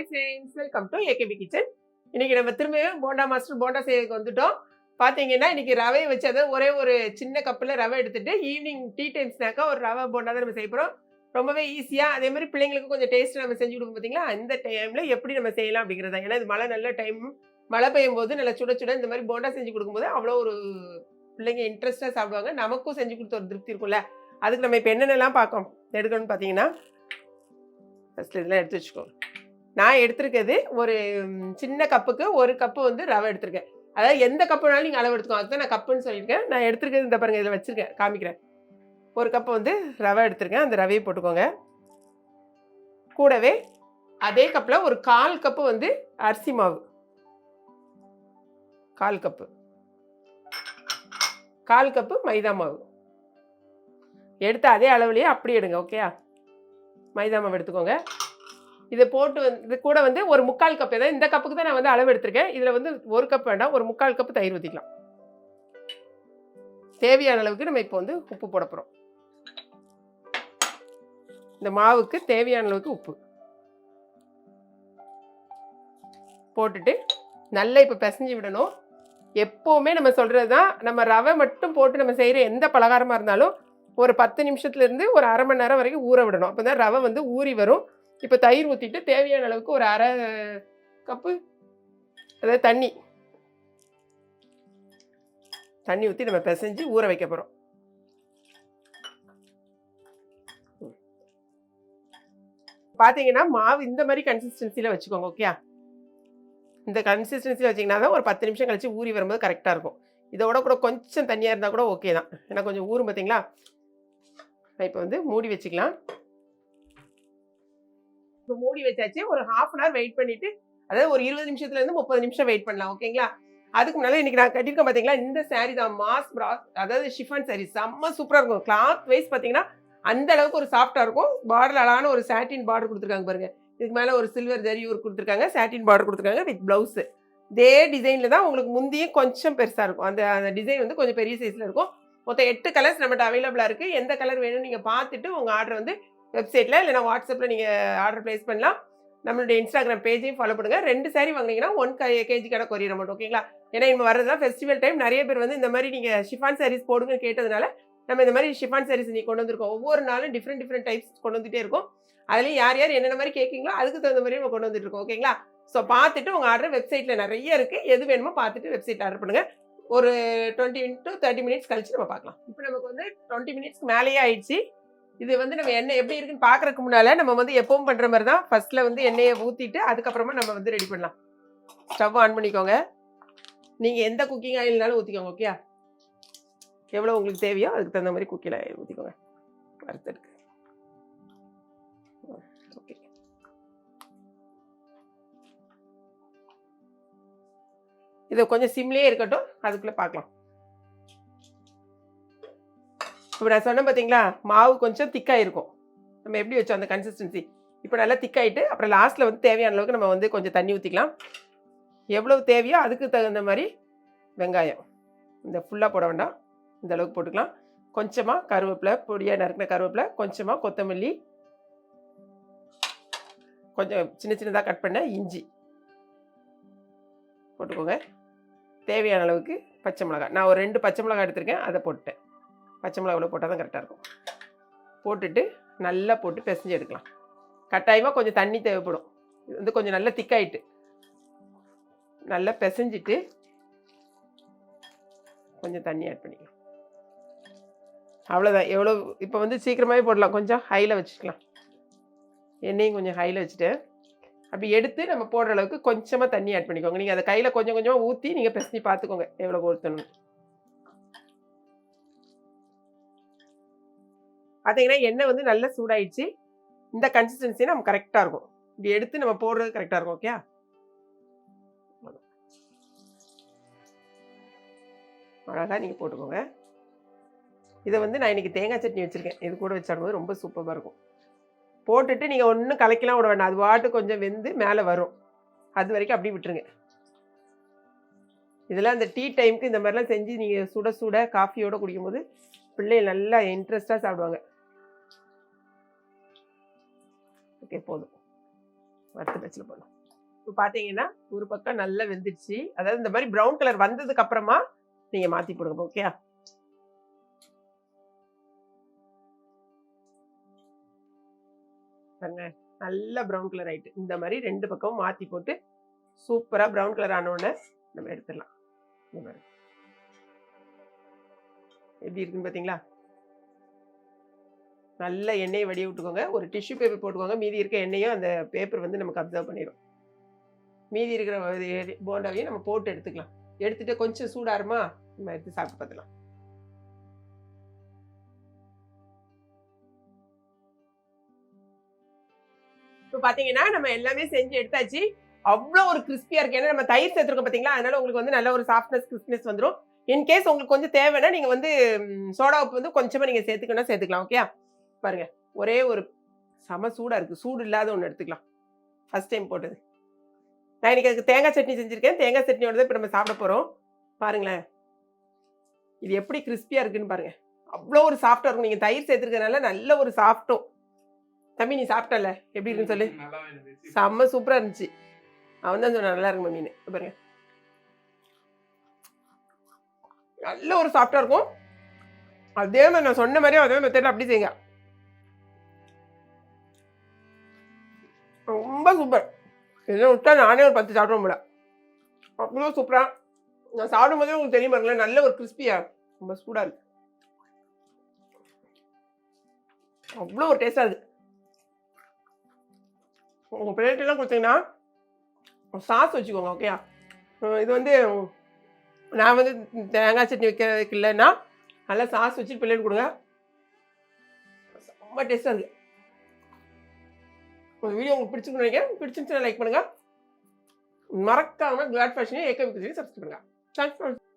Hi friends welcome to AKP kitchen இன்னைக்கு நம்ம திரும்பியும் போண்டா மாஸ்டர் போண்டா செய்யறதுக்கு வந்துட்டோம். பார்த்தீங்கன்னா இன்னைக்கு ரவை வச்சு அதை ஒரே ஒரு சின்ன கப்பில் ரவை எடுத்துட்டு ஈவினிங் டீ டைம் ஸ்நாக்காக ஒரு ரவை போண்டா தான் நம்ம செய்ய போகிறோம் ரொம்பவே ஈஸியாக அதே மாதிரி பிள்ளைங்களுக்கு கொஞ்சம் டேஸ்ட் நம்ம செஞ்சு கொடுக்கும் பார்த்தீங்களா அந்த டைமில் எப்படி நம்ம செய்யலாம் அப்படிங்கிறதா. ஏன்னா இது மழை நல்ல டைம் மழை பெய்யும் போது நல்லா சுட சுட இந்த மாதிரி போண்டா செஞ்சு கொடுக்கும்போது அவ்வளோ ஒரு பிள்ளைங்க இன்ட்ரெஸ்ட்டாக சாப்பிடுவாங்க. நமக்கும் செஞ்சு கொடுத்த ஒரு திருப்தி இருக்கும்ல. அதுக்கு நம்ம இப்போ என்னென்னலாம் பார்க்கோம் எடுக்கணும்னு பார்த்தீங்கன்னா ஃபஸ்ட் இதெல்லாம் எடுத்து வச்சுக்கோங்க. நான் எடுத்திருக்கிறது ஒரு சின்ன கப்புக்கு ஒரு கப்பு வந்து ரவை எடுத்திருக்கேன். அதாவது எந்த கப்புனாலும் நீங்கள் அளவு எடுத்துக்கோ அதுதான் நான் கப்புன்னு சொல்லியிருக்கேன். நான் எடுத்திருக்கிறது இந்த பாருங்கள் இதில் வச்சுருக்கேன். காமிக்கிறேன். ஒரு கப்பு வந்து ரவை எடுத்திருக்கேன். அந்த ரவையை போட்டுக்கோங்க. கூடவே அதே கப்பில் ஒரு கால் கப்பு வந்து அரிசி மாவு. கால் கப்பு. கால் கப்பு மைதா மாவு. எடுத்து அதே அளவுலேயே அப்படி எடுங்க ஓகேயா? மைதா மாவு எடுத்துக்கோங்க. இதை போட்டு வந்து இது கூட வந்து ஒரு முக்கால் கப் ஏதாவது இந்த கப்புக்கு தான் நான் வந்து அளவு எடுத்திருக்கேன். இதில் வந்து ஒரு கப் வேண்டாம் ஒரு முக்கால் கப்பு தயிர் ஊற்றிக்கலாம் தேவையான அளவுக்கு நம்ம இப்போ வந்து உப்பு போட போகிறோம் இந்த மாவுக்கு தேவையான அளவுக்கு உப்பு. போட்டுட்டு நல்லா இப்போ பிசைஞ்சு விடணும். எப்போவுமே நம்ம சொல்கிறது தான் நம்ம ரவை மட்டும் போட்டு நம்ம செய்கிற எந்த பலகாரமாக இருந்தாலும் ஒரு பத்து நிமிஷத்துலேருந்து ஒரு அரை மணி நேரம் வரைக்கும் ஊற விடணும். அப்போ தான் ரவை வந்து ஊறி வரும். இப்போ தயிர் ஊற்றிட்டு தேவையான அளவுக்கு ஒரு அரை கப்பு அதாவது தண்ணி. தண்ணி ஊற்றி நம்ம பிசைஞ்சு ஊற வைக்க போகிறோம் பார்த்தீங்கன்னா மாவு இந்த மாதிரி கன்சிஸ்டன்சியில் வச்சுக்கோங்க ஓகே இந்த கன்சிஸ்டன்சியில் வச்சிங்கன்னா தான் ஒரு பத்து நிமிஷம் கழிச்சு ஊறி வரும்போது கரெக்டாக இருக்கும். இதோட கூட கொஞ்சம் தண்ணியாக இருந்தால் கூட ஓகே தான். ஏன்னா கொஞ்சம் ஊறும் பார்த்தீங்களா இப்போ வந்து மூடி வச்சுக்கலாம். இப்போ மூடி வச்சாச்சு. ஒரு ஹாஃப் அன் ஹவர் வெயிட் பண்ணிட்டு அதாவது ஒரு இருபது நிமிஷத்துலேருந்து முப்பது நிமிஷம் வெயிட் பண்ணலாம் ஓகேங்களா அதுக்கு முன்னால இன்னைக்கு நான் கட்டியிருக்கேன் பார்த்தீங்களா இந்த சாரீ தான் மாஸ் பிராஸ் அதாவது ஷிஃபான் saree. செம்ம சூப்பராக இருக்கும். கிளாத் வைஸ் பார்த்தீங்கன்னா அந்த அளவுக்கு ஒரு சாஃப்டாக இருக்கும். பார்டர் அழகான ஒரு சாட்டின் பார்டர் கொடுத்துருக்காங்க பாருங்க. இதுக்கு மேலே ஒரு சில்வர் ஜரி ஒரு கொடுத்துருக்காங்க. சாட்டின் பார்டர் கொடுத்துருக்காங்க வித் ப்ளவுஸு இதே டிசைனில் தான் உங்களுக்கு முந்தியும் கொஞ்சம் பெருசாக இருக்கும். அந்த அந்த டிசைன் வந்து கொஞ்சம் பெரிய சைஸில் இருக்கும். மொத்தம் எட்டு கலர்ஸ் நம்மகிட்ட அவைலபிளாக இருக்குது எந்த கலர் வேணும்னு நீங்கள் பார்த்துட்டு உங்கள் ஆர்டர் வந்து வெப்சைட்டில் இல்லைனா வாட்ஸ்அப்பில் நீங்கள் ஆர்டர் ப்ளேஸ் பண்ணலாம். நம்மளுடைய இன்ஸ்டாகிராம் பேஜையும் ஃபாலோ பண்ணுங்கள் ரெண்டு சாரீ வாங்கினீங்கன்னா ஒன் கேஜி கேஜிக்கான கொரியர் அமௌண்ட் ஓகேங்களா ஏன்னா இப்போ வரதுதான் ஃபெஸ்டிவல் டைம் நிறைய பேர் வந்து இந்த மாதிரி நீங்கள் ஷிஃபான் சாரீஸ் போடுங்கன்னு கேட்டதுனால நம்ம இந்த மாதிரி ஷிஃபான் சாரீஸ் நீ கொண்டு வந்திருக்கோம். ஒவ்வொரு நாளும் டிஃப்ரெண்ட் டிஃப்ரெண்ட் டைப்ஸ் கொண்டு வந்துகிட்டே இருக்கும். அதுலேயும் யார் யார் என்னென்ன மாதிரி கேட்குங்களோ அதுக்கு தகுந்த மாதிரி நம்ம கொண்டு வந்துட்டு இருக்கோம் ஓகேங்களா ஸோ பார்த்துட்டு உங்கள் ஆர்டர் வெப்சைட்டில் நிறைய இருக்குது எது வேணுமோ பார்த்துட்டு வெப்சைட் ஆர்டர் பண்ணுங்கள் ஒரு டுவெண்ட்டி டு தேர்ட்டி மினிட்ஸ் கழிச்சு நம்ம பார்க்கலாம். இப்போ நமக்கு வந்து டுவெண்ட்டி மினிட்ஸ்க்கு மேலேயே ஆயிடுச்சு. இது வந்து நம்ம எண்ணெய் எப்படி இருக்குன்னு பார்க்கறதுக்கு முன்னால் நம்ம வந்து எப்பவும் பண்ணுற மாதிரி தான் ஃபர்ஸ்ட்டில் வந்து எண்ணெயை ஊற்றிட்டு அதுக்கப்புறமா நம்ம வந்து ரெடி பண்ணலாம். ஸ்டவ் ஆன் பண்ணிக்கோங்க. நீங்கள் எந்த குக்கிங் ஆயில்னாலும் ஊற்றிக்கோங்க ஓகே எவ்வளோ உங்களுக்கு தேவையோ அதுக்கு தகுந்த மாதிரி குக்கிங் ஆயில் ஊற்றிக்கோங்க வறுத்தெடுக்கு ஓகே இது கொஞ்சம் சிம்லேயே இருக்கட்டும் அதுக்குள்ளே பார்க்கலாம் இப்போ நான் சொன்னேன் பார்த்தீங்களா மாவு கொஞ்சம் திக்காக இருக்கும் நம்ம எப்படி வச்சோம் அந்த கன்சிஸ்டன்சி இப்போ நல்லா திக்காயிட்டு அப்புறம் லாஸ்ட்டில் வந்து தேவையான அளவுக்கு நம்ம வந்து கொஞ்சம் தண்ணி ஊற்றிக்கலாம் எவ்வளவு தேவையோ அதுக்கு தகுந்த மாதிரி வெங்காயம். இந்த ஃபுல்லாக போட வேண்டாம். இந்த அளவுக்கு போட்டுக்கலாம். கொஞ்சமாக கருவேப்பிலை பொடியாக நறுக்கின கருவேப்பிலை கொஞ்சமாக கொத்தமல்லி கொஞ்சம் சின்ன சின்னதாக கட் பண்ண இஞ்சி. போட்டுக்கோங்க. தேவையான அளவுக்கு பச்சை மிளகாய். நான் ஒரு ரெண்டு பச்சை மிளகாய் எடுத்திருக்கேன் அதை போட்டுட்டேன். பச்சை மிளகா இவ்வளோ போட்டால் தான் கரெக்டாக இருக்கும். போட்டுட்டு நல்லா போட்டு பிசைஞ்சு எடுக்கலாம். கட்டாயமாக கொஞ்சம் தண்ணி தேவைப்படும். இது வந்து கொஞ்சம் நல்லா திக்காயிட்டு நல்லா பிசைஞ்சிட்டு கொஞ்சம் தண்ணி ஆட் பண்ணிக்கலாம். அவ்வளோதான் எவ்வளோ இப்போ வந்து சீக்கிரமாகவே போடலாம். கொஞ்சம் ஹையில் வச்சுக்கலாம். எண்ணெயும் கொஞ்சம் ஹையில் வச்சுட்டு. அப்படி எடுத்து நம்ம போடுற அளவுக்கு கொஞ்சமாக தண்ணி ஆட் பண்ணிக்கோங்க. நீங்கள் அதை கையில் கொஞ்சம் கொஞ்சமாக ஊற்றி நீங்கள் பிசைஞ்சு பார்த்துக்கோங்க. எவ்வளோ ஊற்றணும் பார்த்தீங்கன்னா எண்ணெய் வந்து நல்லா சூடாயிடுச்சு. இந்த கன்சிஸ்டன்சி நம்ம கரெக்டாக இருக்கும் இப்படி எடுத்து நம்ம போடுறது கரெக்டாக இருக்கும் ஓகே அழகாக நீங்கள் போட்டுக்கோங்க. இதை வந்து நான் இன்றைக்கி தேங்காய் சட்னி வச்சுருக்கேன். இது கூட வச்சாடும்போது ரொம்ப சூப்பராக இருக்கும். போட்டுட்டு நீங்கள் ஒன்றும் கலக்கலாம் விட வேண்டாம். அது வாட்டு கொஞ்சம் வெந்து மேலே வரும். அது வரைக்கும் அப்படியே விட்டுருங்க. இதெல்லாம் இந்த டீ டைமுக்கு இந்த மாதிரிலாம் செஞ்சு நீங்கள் சுட சுட காஃபியோடு குடிக்கும்போது பிள்ளைகள் நல்லா இன்ட்ரெஸ்ட்டாக சாப்பிடுவாங்க. ஓகே போதும். வறுத்து பேச்சில் போகலாம் இப்போ பார்த்தீங்கன்னா ஒரு பக்கம் நல்லா வெந்துடுச்சு. அதாவது இந்த மாதிரி ப்ரௌன் கலர் வந்ததுக்கு அப்புறமா நீங்கள் மாற்றி போடுங்க ஓகே பாருங்க நல்ல ப்ரௌன் கலர் ஆயிட்டு. இந்த மாதிரி ரெண்டு பக்கமும் மாற்றி போட்டு சூப்பராக ப்ரௌன் கலர் ஆனோடனே நம்ம எடுத்துடலாம். எப்படி இருக்குன்னு பார்த்தீங்களா நல்ல எண்ணெயை வடிய விட்டுக்கோங்க ஒரு டிஷ்யூ பேப்பர் போட்டுக்கோங்க. மீதி இருக்க எண்ணெயும் அந்த பேப்பர் வந்து நமக்கு அப்சர்வ் பண்ணிடும் மீதி இருக்கிற போண்டாவையும் நம்ம போட்டு எடுத்துக்கலாம். எடுத்துட்டு கொஞ்சம் சூடாருமா? நம்ம எடுத்து சாப்பிட்டு பார்த்துக்கலாம். இப்போ பார்த்தீங்கன்னா நம்ம எல்லாமே செஞ்சு எடுத்தாச்சு. அவ்வளோ ஒரு கிறிஸ்பியாக இருக்கு. ஏன்னா நம்ம தயிர் சேர்த்துருக்கோம் பார்த்தீங்களா அதனால உங்களுக்கு வந்து நல்ல ஒரு சாஃப்ட்னஸ் கிறிஸ்பினஸ் வந்துடும் இன்கேஸ் உங்களுக்கு கொஞ்சம் தேவைன்னா நீங்கள் வந்து சோடா உப்பு வந்து கொஞ்சமாக நீங்கள் சேர்த்துக்கணும் சேர்த்துக்கலாம். ஓகே பாருங்க ஒரே ஒரு செம சூடாக இருக்குது சூடு இல்லாத ஒன்று எடுத்துக்கலாம். ஃபர்ஸ்ட் டைம் போட்டது. நான் இன்னைக்கு அதுக்கு தேங்காய் சட்னி செஞ்சுருக்கேன். தேங்காய் சட்னியோட தான் இப்போ நம்ம சாப்பிட போகிறோம் பாருங்களேன். இது எப்படி கிறிஸ்பியாக இருக்குன்னு பாருங்க. அவ்வளோ ஒரு சாஃப்டாக இருக்கும். நீங்கள் தயிர் சேர்த்துருக்கனால நல்ல ஒரு சாஃப்ட்டும் தம்பி நீ சாப்பிட்டல? எப்படி இருக்குன்னு சொல்லு? செம்ம சூப்பராக இருந்துச்சு. அவன் தான் சொன்னான் நல்லா இருக்கு மீன் பாருங்க. நல்ல ஒரு சாஃப்டாக இருக்கும். அதே மாதிரி நான் சொன்ன மாதிரியே அதே மெத்தடில் அப்படி செய்யுங்க ரொம்ப சூப்பர் என்ன விட்டா நானே ஒரு பத்து சாப்பிட முடியல அவ்வளோ சூப்பராக நான் சாப்பிடும் போதே உங்களுக்கு தெரியும் பாருங்களேன் நல்ல ஒரு கிறிஸ்பியாக ரொம்ப சூடாக இருக்கு. அவ்வளோ ஒரு டேஸ்டாக இருக்குது உங்கள் பிளேட்டெல்லாம் கொடுத்தீங்கன்னா சாஸ் வச்சுக்கோங்க ஓகேயா இது வந்து நான் வந்து தேங்காய் சட்னி வைக்கிறதுக்கு இல்லைன்னா நல்லா சாஸ் வச்சு பிள்ளைட்டு கொடுங்க. ரொம்ப டேஸ்ட்டாக இருக்குது இந்த வீடியோ உங்களுக்கு பிடிச்சிருக்குன்னு நினைக்கிறேன். பிடிச்சிருந்துச்சுன்னா லைக் பண்ணுங்கள் மறக்காமல் கிளாட் ஃபேஷனையும் ஏக்க சப்ஸ்கிரைப் பண்ணுங்கள் தேங்க்ஸ்